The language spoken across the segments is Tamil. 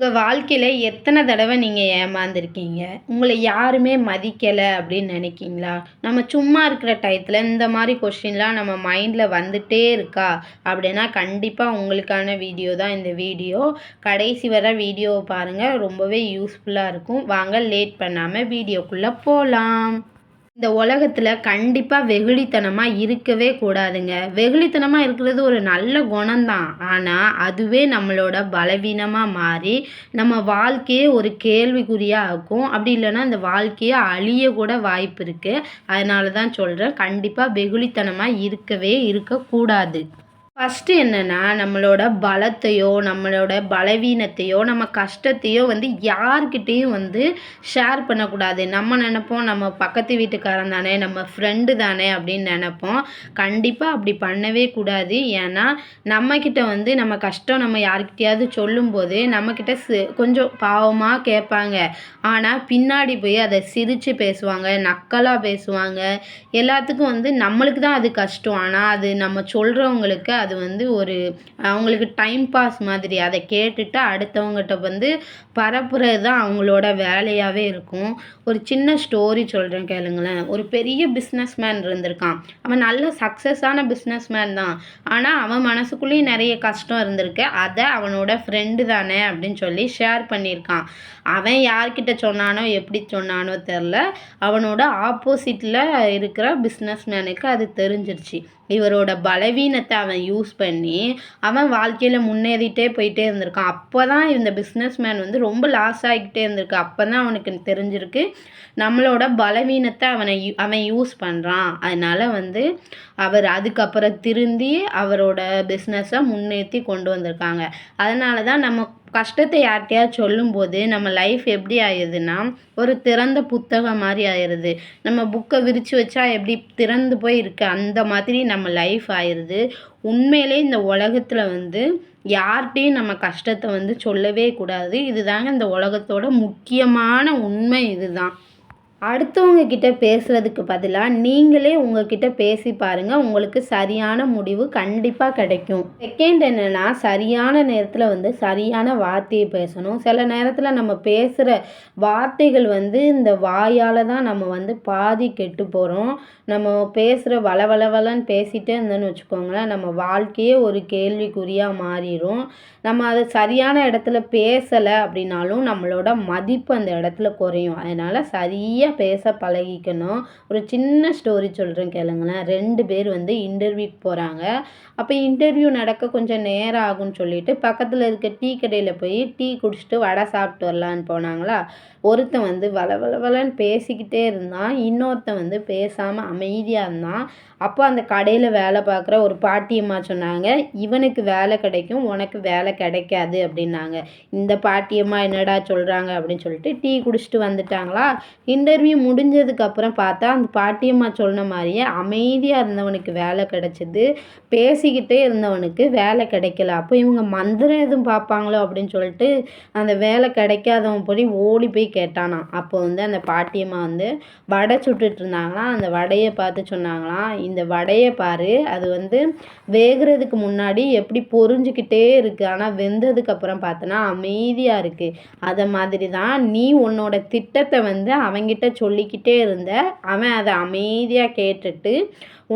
உங்கள் வாழ்க்கையில் எத்தனை தடவை நீங்கள் ஏமாந்துருக்கீங்க? உங்களை யாருமே மதிக்கலை அப்படின்னு நினைக்கிங்களா? நம்ம சும்மா இருக்கிற டயத்தில் இந்த மாதிரி கொஷின்லாம் நம்ம மைண்டில் வந்துட்டே இருக்கா? அப்படின்னா கண்டிப்பாக உங்களுக்கான வீடியோ தான் இந்த வீடியோ கடைசி வர வீடியோவை பாருங்கள் ரொம்பவே யூஸ்ஃபுல்லாக இருக்கும். வாங்க லேட் பண்ணாமல் வீடியோக்குள்ளே போகலாம் இந்த உலகத்தில் கண்டிப்பாக வெகுளித்தனமாக இருக்கவே கூடாதுங்க. வெகுளித்தனமாக இருக்கிறது ஒரு நல்ல குணம்தான். ஆனால் அதுவே நம்மளோட பலவீனமாக மாறி நம்ம வாழ்க்கையே ஒரு கேள்விக்குறியாக ஆக்கும். அப்படி இல்லைன்னா இந்த வாழ்க்கையே அழிய கூட வாய்ப்பு இருக்குது அதனால தான் சொல்கிறேன் கண்டிப்பாக வெகுளித்தனமாக இருக்கவே இருக்கக்கூடாது. ஃபஸ்ட்டு என்னென்னா நம்மளோட பலத்தையோ நம்மளோட பலவீனத்தையோ நம்ம கஷ்டத்தையோ வந்து யார்கிட்டேயும் வந்து ஷேர் பண்ணக்கூடாது. நம்ம நினைப்போம் நம்ம பக்கத்து வீட்டுக்காரன் தானே நம்ம ஃப்ரெண்டு தானே அப்படின்னு நினைப்போம். கண்டிப்பாக அப்படி பண்ணவே கூடாது. ஏன்னா நம்மக்கிட்ட வந்து நம்ம கஷ்டம் நம்ம யார்கிட்டயாவது சொல்லும்போது நம்மக்கிட்ட சி கொஞ்சம் பாவமாக கேட்பாங்க. ஆனால் பின்னாடி போய் அதை சிரித்து பேசுவாங்க நக்கலாக பேசுவாங்க. எல்லாத்துக்கும் வந்து நம்மளுக்கு தான் அது கஷ்டம். ஆனால் அது நம்ம சொல்கிறவங்களுக்கு அது அது வந்து ஒரு அவங்களுக்கு டைம் பாஸ் மாதிரி. அதை கேட்டுட்டு அடுத்தவங்ககிட்ட வந்து பரப்புறது தான் அவங்களோட வேலையாகவே இருக்கும். ஒரு சின்ன ஸ்டோரி சொல்கிறேன் கேளுங்களேன். ஒரு பெரிய பிஸ்னஸ் மேன் இருந்திருக்கான். அவன் நல்ல சக்ஸஸான பிஸ்னஸ் மேன் தான். ஆனால் அவன் மனசுக்குள்ளேயும் நிறைய கஷ்டம் இருந்திருக்கு. அதை அவனோட ஃப்ரெண்டு தானே அப்படின்னு சொல்லி ஷேர் பண்ணியிருக்கான். அவன் யார்கிட்ட சொன்னானோ எப்படி சொன்னானோ தெரில அவனோட ஆப்போசிட்டில் இருக்கிற பிஸ்னஸ் மேனுக்கு அது தெரிஞ்சிருச்சு. இவரோட பலவீனத்தை அவன் யூஸ் பண்ணி அவன் வாழ்க்கையில் முன்னேறிட்டே போயிட்டே இருந்திருக்கான். அப்போ தான் இந்த பிஸ்னஸ் மேன் வந்து ரொம்ப லாஸ் ஆகிக்கிட்டே இருந்திருக்கு. அப்போ தான் அவனுக்கு தெரிஞ்சிருக்கு நம்மளோட பலவீனத்தை அவனை அவன் யூஸ் பண்ணுறான் அதனால் வந்து அவர் அதுக்கப்புறம் திருந்தி அவரோட பிஸ்னஸை முன்னேற்றி கொண்டு வந்திருக்காங்க. அதனால தான் நம்ம கஷ்டத்தை யார்கிட்டயா சொல்லும்போது நம்ம லைஃப் எப்படி ஆயிடுதுன்னா ஒரு திறந்த புத்தகம் மாதிரி ஆயிடுது நம்ம புக்கை விரித்து வச்சா எப்படி திறந்து போய் இருக்கு அந்த மாதிரி நம்ம லைஃப் ஆயிடுது உண்மையிலே இந்த உலகத்தில் வந்து யார்கிட்டையும் நம்ம கஷ்டத்தை வந்து சொல்லவே கூடாது. இதுதாங்க இந்த உலகத்தோட முக்கியமான உண்மை இதுதான். அடுத்தவங்க கிட்ட பேசுகிறதுக்கு பதிலாக நீங்களே உங்ககிட்ட பேசி பாருங்கள் உங்களுக்கு சரியான முடிவு கண்டிப்பாக கிடைக்கும். செகண்ட் என்னென்னா சரியான நேரத்தில் வந்து சரியான வார்த்தையை பேசணும். சில நேரத்தில் நம்ம பேசுகிற வார்த்தைகள் வந்து இந்த வாயால் தான் நம்ம வந்து பாதி கெட்டு போகிறோம் நம்ம பேசுகிற வளவளவலன்னு பேசிகிட்டே இருந்தோன்னு வச்சுக்கோங்களேன் நம்ம வாழ்க்கையே ஒரு கேள்விக்குறியாக மாறிடும் நம்ம அதை சரியான இடத்துல பேசலை அப்படின்னாலும் நம்மளோட மதிப்பு அந்த இடத்துல குறையும். அதனால் சரியாக பேச பழகிக்கணும். ஒரு சின்ன ஸ்டோரி சொல்கிறேன் கேளுங்களேன். ரெண்டு பேர் வந்து இன்டர்வியூக்கு போகிறாங்க அப்போ இன்டர்வியூ நடக்க கொஞ்சம் நேரம் ஆகும்னு சொல்லிட்டு பக்கத்தில் இருக்க டீ கடையில் போய் டீ குடிச்சிட்டு வடை சாப்பிட்டு வரலான்னு போனாங்களா? ஒருத்தன் வந்து வள வள வளன்னு பேசிக்கிட்டே இருந்தான். இன்னொருத்தன் வந்து பேசாமல் அமைதியாக இருந்தான். அப்போ அந்த கடையில் வேலை பார்க்குற ஒரு பாட்டியம்மா சொன்னாங்க இவனுக்கு வேலை கிடைக்கும் உனக்கு வேலை கிடைக்காது அப்படின்னாங்க. இந்த பாட்டியம்மா என்னடா சொல்கிறாங்க அப்படின்னு சொல்லிட்டு டீ குடிச்சிட்டு வந்துட்டாங்களா. இன்டர்வியூ முடிஞ்சதுக்கப்புறம் பார்த்தா அந்த பாட்டியம்மா சொன்ன மாதிரியே அமைதியாக இருந்தவனுக்கு வேலை கிடச்சிது. பேசிக்கிட்டே இருந்தவனுக்கு வேலை கிடைக்கல. அப்போ இவங்க மந்திரம் எதுவும் பார்ப்பாங்களோ அப்படின்னு சொல்லிட்டு அந்த வேலை கிடைக்காதவன் போய் ஓடி போய் கேட்டானாம். அப்போ வந்து அந்த பாட்டியம்மா வந்து வடை சுட்டுட்டு இருந்தாங்களாம். அந்த வடையை பார்த்து சொன்னாங்களாம் இந்த வடையை பாரு அது வந்து வேகிறதுக்கு முன்னாடி எப்படி பொறிஞ்சிக்கிட்டே இருக்குது ஆனால் வெந்ததுக்கப்புறம் பார்த்தோன்னா அமைதியாக இருக்குது அதை மாதிரி தான் நீ உன்னோட திட்டத்தை வந்து அவங்கிட்ட சொல்லிக்கிட்டே இருந்த. அவன் அதை அமைதியாக கேட்டுட்டு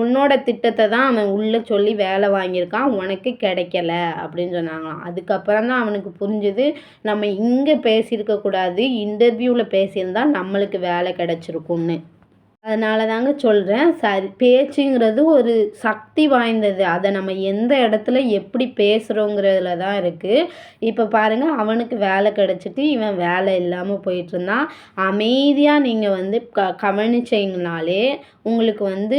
உன்னோட திட்டத்தை தான் அவன் உள்ளே சொல்லி வேலை வாங்கியிருக்கான் உனக்கு கிடைக்கல அப்படின்னு சொன்னாங்களாம். அதுக்கப்புறம் தான் அவனுக்கு புரிஞ்சுது நம்ம இங்கே பேசியிருக்கக்கூடாது இன்டர்வியூவில் பேசியிருந்தா நம்மளுக்கு வேலை கிடச்சிருக்கும்னு. அதனால தாங்க சொல்கிறேன் சரி பேச்சுங்கிறது ஒரு சக்தி வாய்ந்தது. அதை நம்ம எந்த இடத்துல எப்படி பேசுகிறோங்கிறதுல தான் இருக்குது இப்போ பாருங்கள் அவனுக்கு வேலை கிடச்சிட்டு இவன் வேலை இல்லாமல் போயிட்டுருந்தான். அமைதியாக நீங்கள் வந்து க கவனிச்சிங்கனாலே உங்களுக்கு வந்து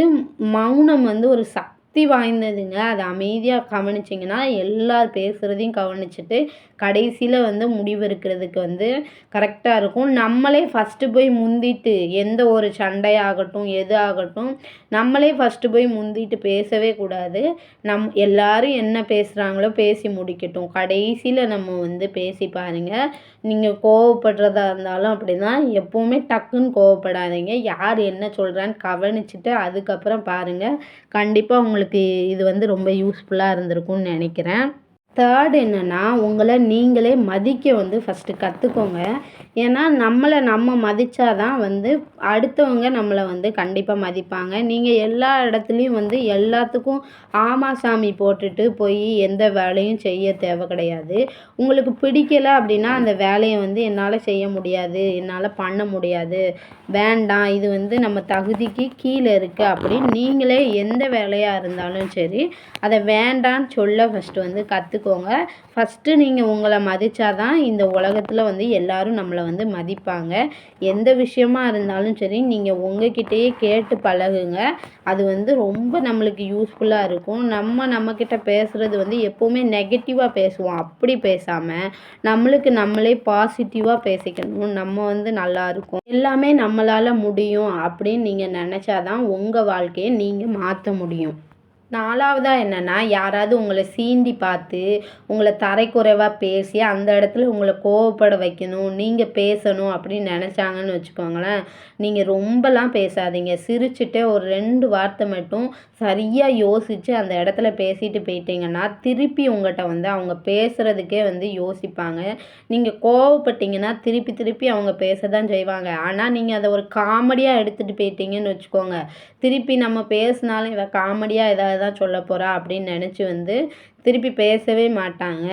மௌனம் வந்து ஒரு சக்தி வாய்ந்ததுங்க. அதை அமைதியாக கவனிச்சிங்கன்னா எல்லார் பேசுகிறதையும் கவனிச்சுட்டு கடைசியில் வந்து முடிவு இருக்கிறதுக்கு வந்து கரெக்டாக இருக்கும். நம்மளே ஃபஸ்ட்டு போய் முந்திட்டு எந்த ஒரு சண்டையாகட்டும் எது ஆகட்டும் நம்மளே ஃபஸ்ட்டு போய் முந்திட்டு பேசவே கூடாது. நம் எல்லாரும் என்ன பேசுகிறாங்களோ பேசி முடிக்கட்டும். கடைசியில் நம்ம வந்து பேசி பாருங்கள் நீங்கள் கோவப்படுறதா இருந்தாலும் அப்படி தான் எப்போவுமே டக்குன்னு கோவப்படாதீங்க. யார் என்ன சொல்கிறான்னு கவனிச்சுட்டு அதுக்கப்புறம் பாருங்கள் கண்டிப்பாக உங்களுக்கு இது வந்து ரொம்ப யூஸ்ஃபுல்லாக இருந்திருக்கும்னு நினைக்கிறேன். தேர்ட் என்னென்னா உங்களை நீங்களே மதிக்க வந்து ஃபஸ்ட்டு கற்றுக்கோங்க ஏன்னா நம்மளை நம்ம மதித்தா தான் வந்து அடுத்தவங்க நம்மளை வந்து கண்டிப்பாக மதிப்பாங்க. நீங்கள் எல்லா இடத்துலையும் வந்து எல்லாத்துக்கும் ஆமா சாமி போட்டுட்டு போய் எந்த வேலையும் செய்ய தேவை கிடையாது. உங்களுக்கு பிடிக்கல அப்படின்னா அந்த வேலையை வந்து என்னால் செய்ய முடியாது. என்னால் பண்ண முடியாது. வேண்டாம் இது வந்து நம்ம தகுதிக்கு கீழே இருக்குது அப்படின்னு நீங்களே எந்த வேலையாக இருந்தாலும் சரி அதை வேண்டான்னு சொல்ல ஃபஸ்ட்டு வந்து கற்றுக்கோங்க ஃபஸ்ட்டு நீங்கள் உங்களை மதித்தா தான் இந்த உலகத்தில் வந்து எல்லோரும் நம்மளை வந்து மதிப்பாங்க. எந்த விஷயமா இருந்தாலும் சரி நீங்கள் உங்ககிட்டயே கேட்டு பழகுங்க. அது வந்து ரொம்ப நம்மளுக்கு யூஸ்ஃபுல்லாக இருக்கும். நம்ம நம்மக்கிட்ட பேசுகிறது வந்து எப்போவுமே நெகட்டிவாக பேசுவோம். அப்படி பேசாமல் நம்மளுக்கு நம்மளே பாசிட்டிவாக பேசிக்கணும். நம்ம வந்து நல்லா இருக்கும். எல்லாமே நம்மளால் முடியும் அப்படின்னு நீங்கள் நினச்சா தான் உங்கள் வாழ்க்கையை நீங்கள் மாற்ற முடியும். நாலாவதாக என்னென்னா யாராவது உங்களை சீண்டி பார்த்து உங்களை தரைக்குறைவாக பேசி அந்த இடத்துல உங்களை கோவப்பட வைக்கணும் நீங்கள் பேசணும் அப்படின்னு நினச்சாங்கன்னு வச்சுக்கோங்களேன் நீங்கள் ரொம்பலாம் பேசாதீங்க. சிரிச்சுட்டே ஒரு ரெண்டு வார்த்தை மட்டும் சரியாக யோசித்து அந்த இடத்துல பேசிட்டு போயிட்டீங்கன்னா திருப்பி உங்கள்கிட்ட வந்து அவங்க பேசுகிறதுக்கே வந்து யோசிப்பாங்க. நீங்கள் கோவப்பட்டீங்கன்னா திருப்பி திருப்பி அவங்க பேச தான் செய்வாங்க. ஆனால் நீங்கள் அதை ஒரு காமெடியாக எடுத்துகிட்டு போயிட்டீங்கன்னு வச்சுக்கோங்க. திருப்பி நம்ம பேசினாலும் இதை காமெடியாக ஏதாவது தான் சொல்ல போகிறா அப்படின்னு நினச்சி வந்து திருப்பி பேசவே மாட்டாங்க.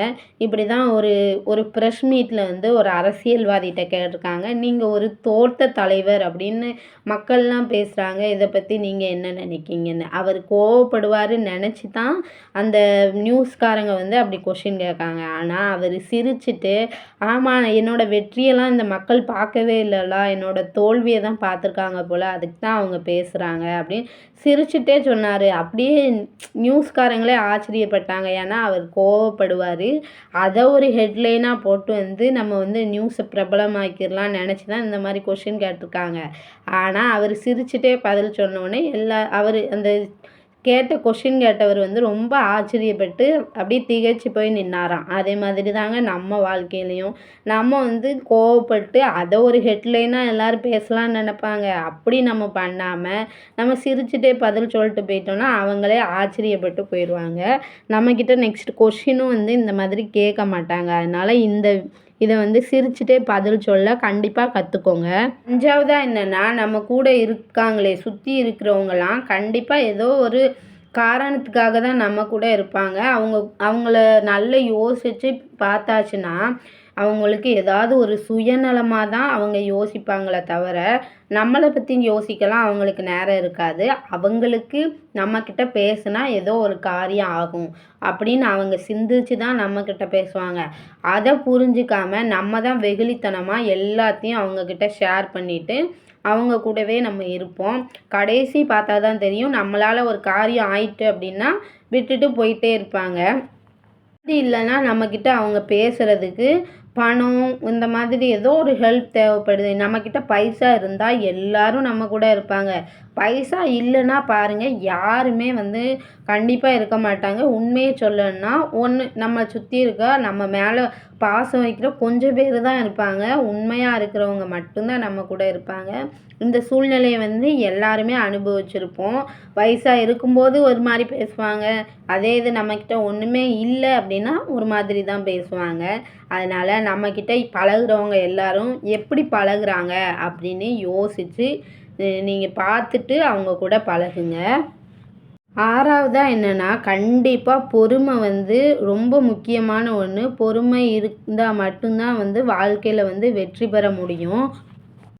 இப்படி தான் ஒரு ஒரு ப்ரெஷ் மீட்டில் வந்து ஒரு அரசியல்வாதிகிட்ட கேட்டிருக்காங்க. நீங்கள் ஒரு தோட்ட தலைவர் அப்படின்னு மக்கள்லாம் பேசுகிறாங்க இதை பற்றி நீங்கள் என்ன நினைக்கிங்கன்னு அவர் கோவப்படுவாருன்னு நினச்சி தான் அந்த நியூஸ்காரங்க வந்து அப்படி கொஷின் கேட்காங்க. ஆனால் அவர் சிரிச்சுட்டு ஆமாம் என்னோடய வெற்றியெல்லாம் இந்த மக்கள் பார்க்கவே இல்லைல்ல. என்னோடய தோல்வியை தான் பார்த்துருக்காங்க போல். அதுக்கு தான் அவங்க பேசுகிறாங்க அப்படின்னு சிரிச்சுட்டே சொன்னார். அப்படியே நியூஸ்காரங்களே ஆச்சரியப்பட்டாங்க. ஏன்னா அவர் கோவப்படுவார். அதை ஒரு ஹெட்லைனாக போட்டு வந்து நம்ம வந்து நியூஸை பிரபலமாக்கிடலாம்னு நினச்சி தான் இந்த மாதிரி கொஷின் கேட்டிருக்காங்க. ஆனால் அவர் சிரிச்சுட்டே பதில் சொன்னோடனே எல்லா அவர் அந்த கேட்ட கொஷின் கேட்டவர் வந்து ரொம்ப ஆச்சரியப்பட்டு அப்படியே திகைச்சு போய் நின்னாராம். அதே மாதிரி தாங்க நம்ம வாழ்க்கையிலையும். நம்ம வந்து கோவப்பட்டு அதை ஒரு ஹெட்லைனாக எல்லோரும் பேசலாம்னு நினப்பாங்க. அப்படி நம்ம பண்ணாமல் நம்ம சிரிச்சுட்டே பதில் சொல்லிட்டு போயிட்டோம்னா அவங்களே ஆச்சரியப்பட்டு போயிடுவாங்க நம்மக்கிட்ட நெக்ஸ்ட் கொஷினும் வந்து இந்த மாதிரி கேட்க மாட்டாங்க. அதனால் இந்த இதை வந்து சிரிச்சுட்டே பதில் சொல்ல கண்டிப்பாக கற்றுக்கோங்க அஞ்சாவதாக என்னென்னா நம்ம கூட இருக்காங்களே சுற்றி இருக்கிறவங்களாம் கண்டிப்பாக ஏதோ ஒரு காரணத்துக்காக தான் நம்ம கூட இருப்பாங்க. அவங்க அவங்கள நல்லா யோசித்து பார்த்தாச்சுன்னா அவங்களுக்கு ஏதாவது ஒரு சுயநலமாக தான் அவங்க யோசிப்பாங்களே தவிர நம்மளை பற்றி யோசிக்கலாம் அவங்களுக்கு நேரம் இருக்காது. அவங்களுக்கு நம்மக்கிட்ட பேசுனா ஏதோ ஒரு காரியம் ஆகும் அப்படின்னு அவங்க சிந்திச்சு தான் நம்மக்கிட்ட பேசுவாங்க. அதை புரிஞ்சிக்காமல் நம்ம தான் வெகுளித்தனமாக எல்லாத்தையும் அவங்கக்கிட்ட ஷேர் பண்ணிவிட்டு அவங்க கூடவே நம்ம இருப்போம். கடைசி பார்த்தா தான் தெரியும் நம்மளால் ஒரு காரியம் ஆயிட்டு அப்படின்னா விட்டுட்டு போயிட்டே இருப்பாங்க. அப்படி இல்லைன்னா நம்மக்கிட்ட அவங்க பேசுகிறதுக்கு பணம் இந்த மாதிரி ஏதோ ஒரு ஹெல்ப் தேவைப்படுது. நம்மக்கிட்ட பைசா இருந்தால் எல்லோரும் நம்ம கூட இருப்பாங்க. பைசா இல்லைன்னா பாருங்கள் யாருமே வந்து கண்டிப்பாக இருக்க மாட்டாங்க. உண்மையை சொல்லணும்னா ஒன்று நம்ம சுற்றி இருக்க நம்ம மேலே பாசம் வைக்கிற கொஞ்சம் பேர் தான் இருப்பாங்க. உண்மையாக இருக்கிறவங்க மட்டும்தான் நம்ம கூட இருப்பாங்க. இந்த சூழ்நிலையை வந்து எல்லாருமே அனுபவிச்சிருப்போம். வயசாக இருக்கும்போது ஒரு மாதிரி பேசுவாங்க. அதே இது நம்மக்கிட்ட ஒன்றுமே இல்லை அப்படின்னா ஒரு மாதிரி தான் பேசுவாங்க. அதனால் நம்மக்கிட்ட பழகுறவங்க எல்லாரும் எப்படி பழகுறாங்க அப்படின்னு யோசித்து நீங்கள் பார்த்துட்டு அவங்க கூட பழகுங்க. ஆறாவதாக என்னென்னா கண்டிப்பாக பொறுமை வந்து ரொம்ப முக்கியமான ஒன்று பொறுமை இருந்தால் மட்டும்தான் வந்து வாழ்க்கையில் வந்து வெற்றி பெற முடியும்.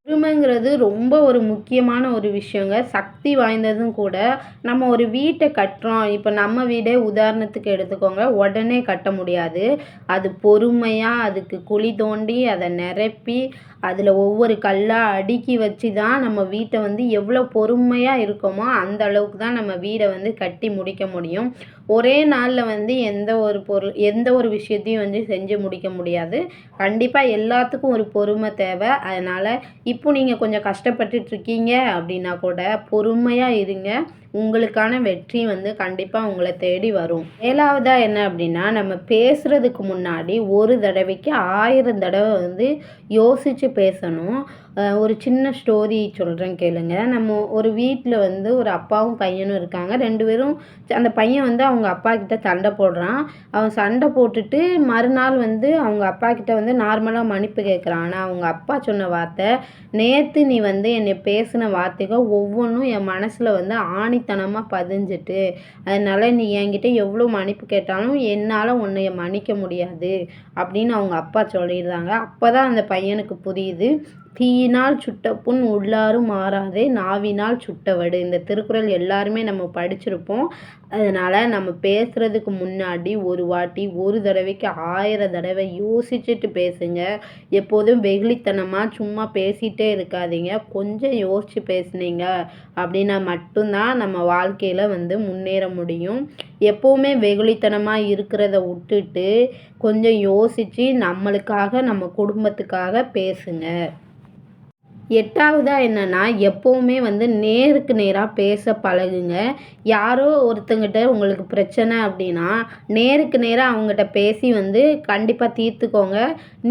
பொறுமைங்கிறது ரொம்ப ஒரு முக்கியமான ஒரு விஷயங்க. சக்தி வாய்ந்ததும் கூட நம்ம ஒரு வீட்டை கட்டுறோம். இப்போ நம்ம வீடே உதாரணத்துக்கு எடுத்துக்கோங்க. உடனே கட்ட முடியாது. அது பொறுமையாக அதுக்கு குழி தோண்டி அதை நிரப்பி அதில் ஒவ்வொரு கல்லாக அடுக்கி வச்சு தான் நம்ம வீட்டை வந்து எவ்வளோ பொறுமையாக இருக்கோமோ அந்த அளவுக்கு தான் நம்ம வீடை வந்து கட்டி முடிக்க முடியும். ஒரே நாளில் வந்து எந்த ஒரு பொருள் எந்த ஒரு விஷயத்தையும் வந்து செஞ்சு முடிக்க முடியாது. கண்டிப்பாக எல்லாத்துக்கும் ஒரு பொறுமை தேவை. அதனால் இப்போ நீங்கள் கொஞ்சம் கஷ்டப்பட்டுட்ருக்கீங்க அப்படின்னா கூட பொறுமையாக இருங்க. உங்களுக்கான வெற்றி வந்து கண்டிப்பாக உங்களை தேடி வரும். ஏழாவதாக என்ன அப்படின்னா நம்ம பேசுகிறதுக்கு முன்னாடி ஒரு தடவைக்கு ஆயிரம் தடவை வந்து யோசித்து பேசணும். ஒரு சின்ன ஸ்டோரி சொல்கிறேன் கேளுங்க. நம்ம ஒரு வீட்டில் வந்து ஒரு அப்பாவும் பையனும் இருக்காங்க. ரெண்டு பேரும் அந்த பையன் வந்து அவங்க அப்பா கிட்ட சண்டை போடுறான். அவன் சண்டை போட்டுட்டு மறுநாள் வந்து அவங்க அப்பா கிட்ட வந்து நார்மலாக மன்னிப்பு கேட்குறான் ஆனால் அவங்க அப்பா சொன்ன வார்த்தை நேற்று நீ வந்து என்னை பேசின வார்த்தைகள் ஒவ்வொன்றும் என் மனசில் வந்து ஆணி ஆணித்தனமாக பதிஞ்சிட்டு அதனால் நீ என்கிட்ட எவ்வளோ மன்னிப்பு கேட்டாலும் என்னால் உன்னைய மன்னிக்க முடியாது அப்படின்னு அவங்க அப்பா சொல்லிடுறாங்க அப்போ தான் அந்த பையனுக்கு புரியுது. தீயினால் சுட்ட புண் உள்ளாரும் மாறாதே நாவினால் சுட்டவடு. இந்த திருக்குறள் எல்லாருமே நம்ம படிச்சிருப்போம். அதனால் நம்ம பேசுகிறதுக்கு முன்னாடி ஒரு வாட்டி ஒரு தடவைக்கு ஆயிரம் தடவை யோசிச்சுட்டு பேசுங்க. எப்போதும் வெகுளித்தனமாக சும்மா பேசிகிட்டே இருக்காதீங்க. கொஞ்சம் யோசித்து பேசுனீங்க அப்படின்னா மட்டும்தான் நம்ம வாழ்க்கையில் வந்து முன்னேற முடியும். எப்போவுமே வெகுளித்தனமாக இருக்கிறத விட்டுட்டு கொஞ்சம் யோசித்து நம்மளுக்காக நம்ம குடும்பத்துக்காக பேசுங்க. எட்டாவதாக என்னென்னா எப்போவுமே வந்து நேருக்கு நேராக பேச பழகுங்க. யாரோ ஒருத்தங்கிட்ட உங்களுக்கு பிரச்சனை அப்படின்னா நேருக்கு நேராக அவங்ககிட்ட பேசி வந்து கண்டிப்பாக தீர்த்துக்கோங்க.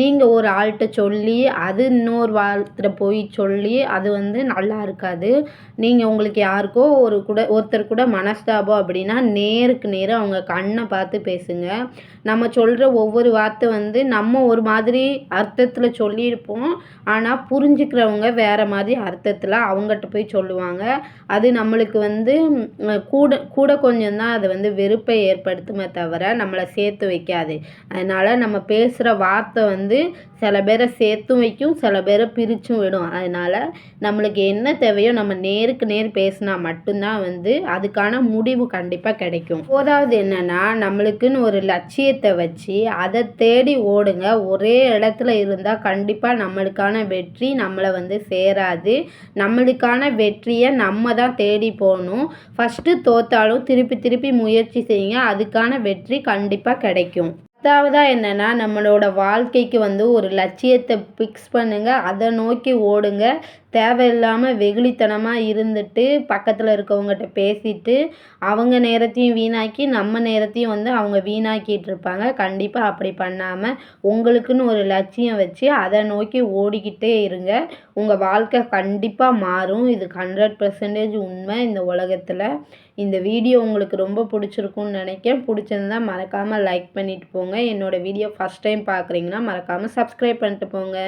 நீங்கள் ஒரு ஆள்கிட்ட சொல்லி அது இன்னொரு வார்த்தை போய் சொல்லி அது வந்து நல்லா இருக்காது. நீங்கள் உங்களுக்கு யாருக்கோ ஒரு கூட ஒருத்தர் கூட மனஸ்தாபம் அப்படின்னா நேருக்கு நேராக அவங்க கண்ணை பார்த்து பேசுங்க. நம்ம சொல்கிற ஒவ்வொரு வார்த்தை வந்து நம்ம ஒரு மாதிரி அர்த்தத்தில் சொல்லியிருப்போம். ஆனால் புரிஞ்சுக்கிறவங்க வேறு மாதிரி அர்த்தத்தில் அவங்ககிட்ட போய் சொல்லுவாங்க. அது நம்மளுக்கு வந்து கூட கூட கொஞ்சம் தான் அது வந்து வெறுப்பை ஏற்படுத்துமே தவிர நம்மளை சேர்த்து வைக்காது. அதனால் நம்ம பேசுகிற வார்த்தை வந்து சில பேரை சேர்த்தும் வைக்கும் சில பேரை பிரித்தும் விடும். அதனால் நம்மளுக்கு என்ன தேவையோ நம்ம நேருக்கு நேர் பேசினா மட்டும்தான் வந்து அதுக்கான முடிவு கண்டிப்பாக கிடைக்கும். போதாவது என்னென்னா நம்மளுக்குன்னு ஒரு லட்சியத்தை வச்சு அதை தேடி ஓடுங்க. ஒரே இடத்துல இருந்தால் கண்டிப்பாக நம்மளுக்கான வெற்றி நம்மளை வந்து சேராது. நம்மளுக்கான வெற்றியை நம்ம தான் தேடி போகணும். ஃபஸ்ட்டு தோற்றாலும் திருப்பி திருப்பி முயற்சி செய்யுங்க. அதுக்கான வெற்றி கண்டிப்பாக கிடைக்கும். பத்தாவதாக என்னென்னா நம்மளோட வாழ்க்கைக்கு வந்து ஒரு லட்சியத்தை ஃபிக்ஸ் பண்ணுங்கள் அதை நோக்கி ஓடுங்க. தேவையில்லாமல் வெகுளித்தனமாக இருந்துட்டு பக்கத்தில் இருக்கவங்ககிட்ட பேசிட்டு அவங்க நேரத்தையும் வீணாக்கி நம்ம நேரத்தையும் வந்து அவங்க வீணாக்கிட்டு இருப்பாங்க. கண்டிப்பாக அப்படி பண்ணாமல் உங்களுக்குன்னு ஒரு லட்சியம் வச்சு அதை நோக்கி ஓடிக்கிட்டே இருங்க. உங்கள் வாழ்க்கை கண்டிப்பாக மாறும். இது ஹண்ட்ரட் பர்சன்டேஜ் உண்மை இந்த உலகத்தில். இந்த வீடியோ உங்களுக்கு ரொம்ப பிடிச்சிருக்குன்னு நினைக்கிறேன். பிடிச்சிருந்தா மறக்காமல் லைக் பண்ணிவிட்டு போங்க. என்னோடய வீடியோ ஃபஸ்ட் டைம் பார்க்குறீங்கன்னா மறக்காமல் சப்ஸ்கிரைப் பண்ணிட்டு போங்க.